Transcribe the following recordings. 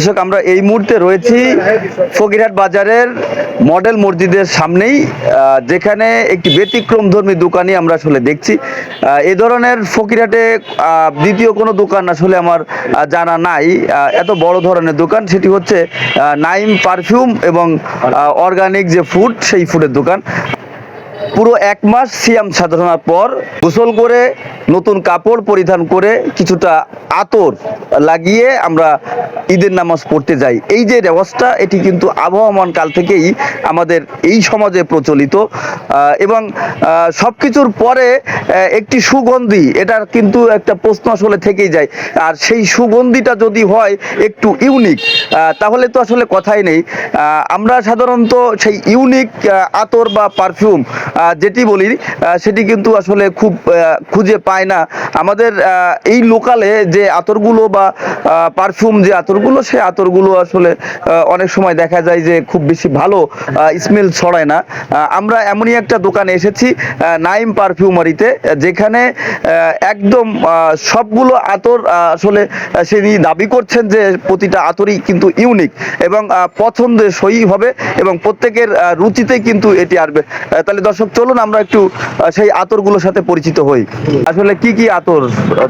দর্শক, আমরা এই মুহূর্তে রয়েছি ফকিরহাট বাজারের মডেল মসজিদের সামনেই যেখানে একটি ব্যতিক্রম ধর্মী দোকানই আমরা আসলে দেখছি। এ ধরনের ফকিরহাটে দ্বিতীয় কোনো দোকান আসলে আমার জানা নাই। এত বড় ধরনের দোকান, সেটি হচ্ছে নাইম পারফিউম এবং অর্গানিক যে ফুড, সেই ফুডের দোকান। পুরো এক মাস সিয়াম সাধনার পর গোসল করে নতুন কাপড় পরিধান করে কিছুটা আতর লাগিয়ে আমরা ঈদের নামাজ পড়তে যাই। এই যে রেওয়াজটা, এটি কিন্তু আবহমান কাল থেকেই আমাদের এই সমাজে প্রচলিত। এবং সব কিছুর পরে একটি সুগন্ধি এটার কিন্তু একটা প্রশ্ন আসলে থেকেই যায়। আর সেই সুগন্ধিটা যদি হয় একটু ইউনিক তাহলে তো আসলে কথাই নেই। আমরা সাধারণত সেই ইউনিক আতর বা পারফিউম যেটি বলি সেটি কিন্তু আসলে খুব খুঁজে পায় না। আমাদের এই লোকালে যে আতরগুলো বা পারফিউম যে আতরগুলো সেই আতরগুলো আসলে অনেক সময় দেখা যায় যে খুব বেশি ভালো স্মেল ছড়ায় না। আমরা এমনই একটা দোকানে এসেছি নাইম পারফিউমারিতে যেখানে একদম সবগুলো আতর আসলে তিনি দাবি করছেন যে প্রতিটা আতরই কিন্তু ইউনিক এবং পছন্দে সই হবে এবং প্রত্যেকের আহ, রুচিতেই কিন্তু এটি আসবে। তাহলে দর্শক চলুন আমরা একটু সেই আতরগুলোর সাথে পরিচিত হই। আসলে কি কি আতর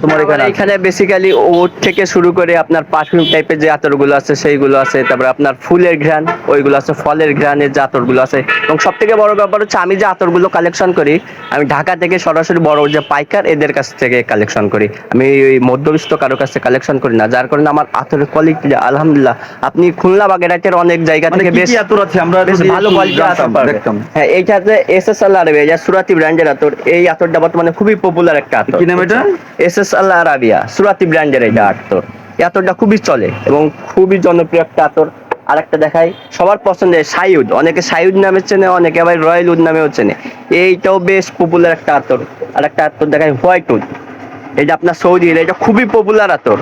তোমার এখানে এখানে বেসিক্যালি ওট থেকে শুরু করে আপনার পারফিউম টাইপের যে আতরগুলো আছে সেইগুলো আছে। তারপরে আপনার ফুলের ঘ্রাণ ওইগুলো আছে ফলের ঘ্রাণের যে আতরগুলো আছে। এবং সব থেকে বড় ব্যাপার হচ্ছে আমি যে আতরগুলো কালেকশন করি আমি ঢাকা থেকে সরাসরি বড় যে পাইকার এদের কাছ থেকে কালেকশন করি। আমি ওই মধ্যবিত্ত কারও কাছ থেকে কালেকশন করি না যার কারণে আমার আতরের কোয়ালিটি আলহামদুলিল্লাহ আপনি খুলনা বাগেরহাটের অনেক জায়গা মানে থেকে বেশ আতর আছে? আমরা বেশ ভালো কোয়ালিটি আতর হ্যাঁ এইটা হচ্ছে এস এস আল আরবিয়া যা সুরাতি ব্র্যান্ডের আতর এই আতরটা বর্তমানে খুবই পপুলার একটা আতর। কি নাম এটা? এস এস আল আরাবিয়া সুরাতি ব্র্যান্ডের এটা আতর। এই আতরটা খুবই চলে এবং খুবই জনপ্রিয় একটা আতর। আরেকটা দেখাই সবার পছন্দের সাইউড অনেকে সাইউড নামে চেনে অনেকে আবার রয়্যাল উড নামেও চেনে। এইটাও বেশ পপুলার একটা আতর। আর একটা আতর দেখাই হোয়াইট উড এটা আপনার সৌদির এটা খুবই পপুলার আতর।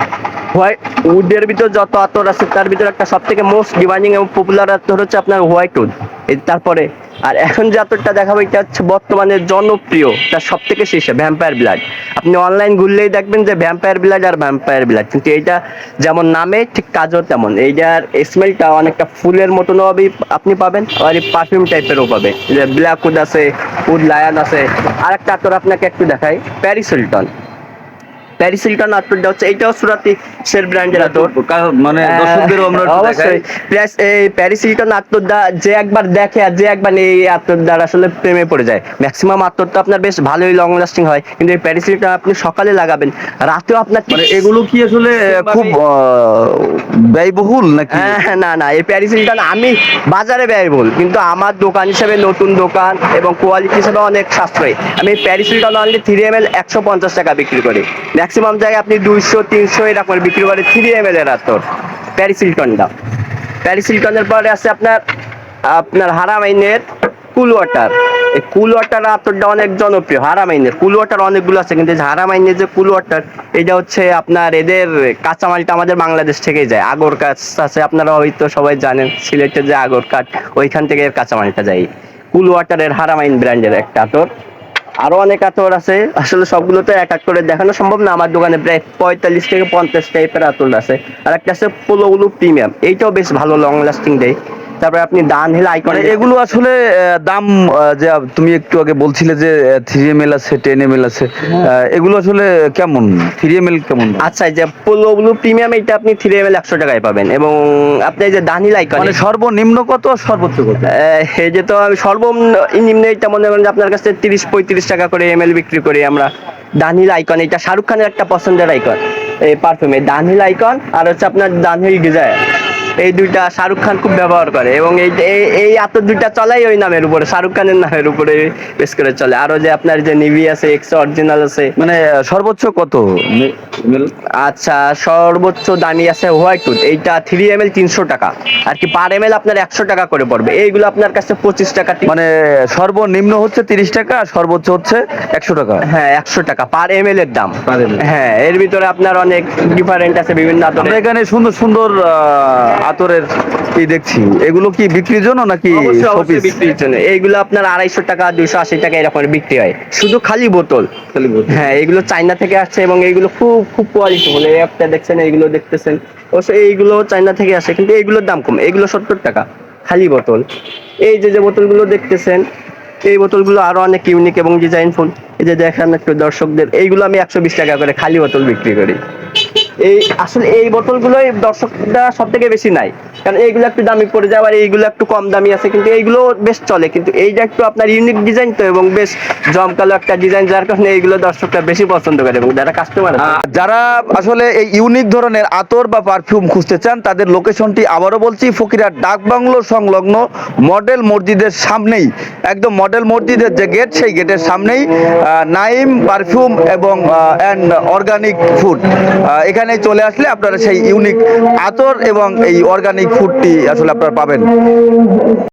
হোয়াইট উডের ভিতর যত আতর আছে তার ভিতর একটা সব থেকে মোস্ট ডিমান্ডিং এবং পপুলার আতর হচ্ছে আপনার হোয়াইট উড তারপরে আর এখন যে আতরটা দেখাবো, এটা হচ্ছে বর্তমানে জনপ্রিয়, তার সব থেকে শীর্ষে ভ্যাম্পায়ার ব্লাড আপনি অনলাইন ঘুরলেই দেখবেন যে ভ্যাম্পায়ার ব্লাড আর ভ্যাম্পায়ার ব্লাড কিন্তু এইটা যেমন নামে, ঠিক কাজও তেমন। এইটার স্মেলটা অনেকটা ফুলের মতনও আপনি পাবেন আর এই পারফিউম টাইপেরও পাবেন। যে ব্ল্যাক উড আছে উড লায়ন আছে। আর একটা আতর আপনাকে একটু দেখাই প্যারিস হিলটন প্যারিস হিলটন আতরটা হচ্ছে। এইটাও সুরাতি ব্র্যান্ডের আতর মানে দর্শকদেরও আমরা অবশ্যই। প্লাস এই প্যারিস হিলটন আত্মদা যে একবার দেখে আর যে একবার এই আত্মদার আসলে প্রেমে পড়ে যায়। ম্যাক্সিমাম আত্মটা আপনার বেশ ভালোই লং লাস্টিং হয়। কিন্তু এই প্যারিস হিলটন আপনি সকালে লাগাবেন রাতেও আপনার মানে এগুলো কি আসলে খুব ব্যয়বহুল নাকি? হ্যাঁ, না না এই প্যারিস হিলটন আমি বাজারে ব্যয়বহুল। কিন্তু আমার দোকান হিসেবে নতুন দোকান এবং কোয়ালিটি হিসেবে অনেক সাশ্রয়ী। আমি Paris Hilton only three M L একশো পঞ্চাশ টাকা বিক্রি করি। ম্যাক্সিমাম জায়গায় আপনি দুইশো, তিনশো এরকম বিক্রি করে থ্রি এম এল এর আতর প্যারিস হিলটনটা প্যারিস হিলটনের পরে আছে আপনার আপনার হারামাইনের কুল ওয়াটার। এই কুল ওয়াটার আতরটা অনেক জনপ্রিয়, হারামাইনের। কুল ওয়াটার অনেকগুলো আছে, কিন্তু হারামাইনের যে কুল ওয়াটার, এটা হচ্ছে আপনার এদের কাঁচামালটা আমাদের বাংলাদেশ থেকেই যায়। আগর কাছ আছে, আপনারা হয়তো সবাই জানেন, সিলেটের যে আগর কাঠ, ওইখান থেকে এর কাঁচামালটা যায়। কুল ওয়াটারের হারামাইন ব্র্যান্ডের একটা আতর আরও অনেক আতর আছে। আসলে সবগুলো তো এক এক করে দেখানো সম্ভব না। আমার দোকানে প্রায় পঁয়তাল্লিশ থেকে পঞ্চাশ টাইপের আতর আছে। আর একটা আছে পোলোগুলো প্রিমিয়াম এইটাও বেশ ভালো লং লাস্টিং দেয়। তারপরে আপনি ডান হিল আইকন মানে এগুলো আসলে দাম যে তুমি একটু আগে বলছিলে যে থ্রি এম এল আছে টেন এম এল আছে আহ, এগুলো আসলে কেমন? থ্রি এম এল কেমন? আচ্ছা এই যে পোলো ব্লু প্রিমিয়াম এটা আপনি থ্রি এম এল একশো টাকায় পাবেন। এবং আপনি এই যে দানিল আইকন মানে সর্বনিম্ন কত সর্বোচ্চ কত? এই যে তো আমি সর্বনিম্ন এটা মনে করেন যে আপনার কাছে তিরিশ পঁয়ত্রিশ টাকা করে এম এল বিক্রি করি আমরা। দানিল আইকন এটা শাহরুখ খানের একটা পছন্দের আইকন এই পারফিউমে দানিল আইকন আর হচ্ছে আপনার দানিল ডিজায়ার এই দুইটা শাহরুখ খান খুব ব্যবহার করে এবং এই এই- আতর দুইটা চলাই ওই নামের উপরে শাহরুখ খানের নামের উপরে বেশ করে চলে। আরও যে আপনার যে নিভি আছে এক্স অরিজিনাল আছে। মানে সর্বোচ্চ কত? আচ্ছা সর্বোচ্চ দামি আছে হোয়াইট উড এইটা থ্রি এম এল তিনশো টাকা। আর কি পার এম এল আপনার একশো টাকা করে পড়বে। এইগুলো আপনার কাছে পঁচিশ টাকা মানে সর্বনিম্ন হচ্ছে তিরিশ টাকা আর সর্বোচ্চ হচ্ছে একশো টাকা। হ্যাঁ একশো টাকা পার এম এল এর দাম। হ্যাঁ এর ভিতরে আপনার অনেক ডিফারেন্ট আছে বিভিন্ন এখানে সুন্দর সুন্দর আহ, আতরের কি দেখছি। এগুলো কি বিক্রির জন্য নাকি? বিক্রির জন্য। এইগুলো আপনার আড়াইশো টাকা দুইশো আশি টাকা এরকম বিক্রি হয়। শুধু খালি বোতল। হ্যাঁ এগুলো চায়না থেকে আসছে এবং এইগুলো খুব খুব কোয়ালিটি বলে একটা দেখছেন এইগুলো দেখতেছেন। অবশ্য এইগুলো চায়না থেকে আসে কিন্তু এইগুলোর দাম কম। এগুলো সত্তর টাকা খালি বোতল। এই যে যে বোতলগুলো দেখতেছেন এই বোতলগুলো আরও অনেক ইউনিক এবং ডিজাইন ডিজাইনফুল এই যে দেখান একটু দর্শকদের এইগুলো আমি একশো বিশ টাকা করে খালি বোতল বিক্রি করি। এই আসলে এই বোতলগুলোই দর্শকরা সব থেকে বেশি নাই কারণ এইগুলো একটু দামি পড়ে যায় আর এইগুলো একটু কম দামি আছে, কিন্তু এইগুলো বেশ চলে। কিন্তু এইটা একটু আপনার ইউনিক ডিজাইন তো এবং বেশ জমকালো একটা ডিজাইন যার কারণে এইগুলো দর্শকরা বেশি পছন্দ করে এবং যারা কাস্টমার যারা আসলে এই ইউনিক ধরনের আতর বা পারফিউম খুঁজতে চান, তাদের লোকেশনটি আবারও বলছি ফকিরার ডাক বাংলো সংলগ্ন মডেল মসজিদের সামনেই, একদম মডেল মসজিদের যে গেট সেই গেটের সামনেই নাইম পারফিউম এবং অ্যান্ড অর্গানিক ফুড এখানে চলে আসলে আপনারা সেই ইউনিক আতর এবং এই অর্গানিক ফুডটি আসলে আপনারা পাবেন।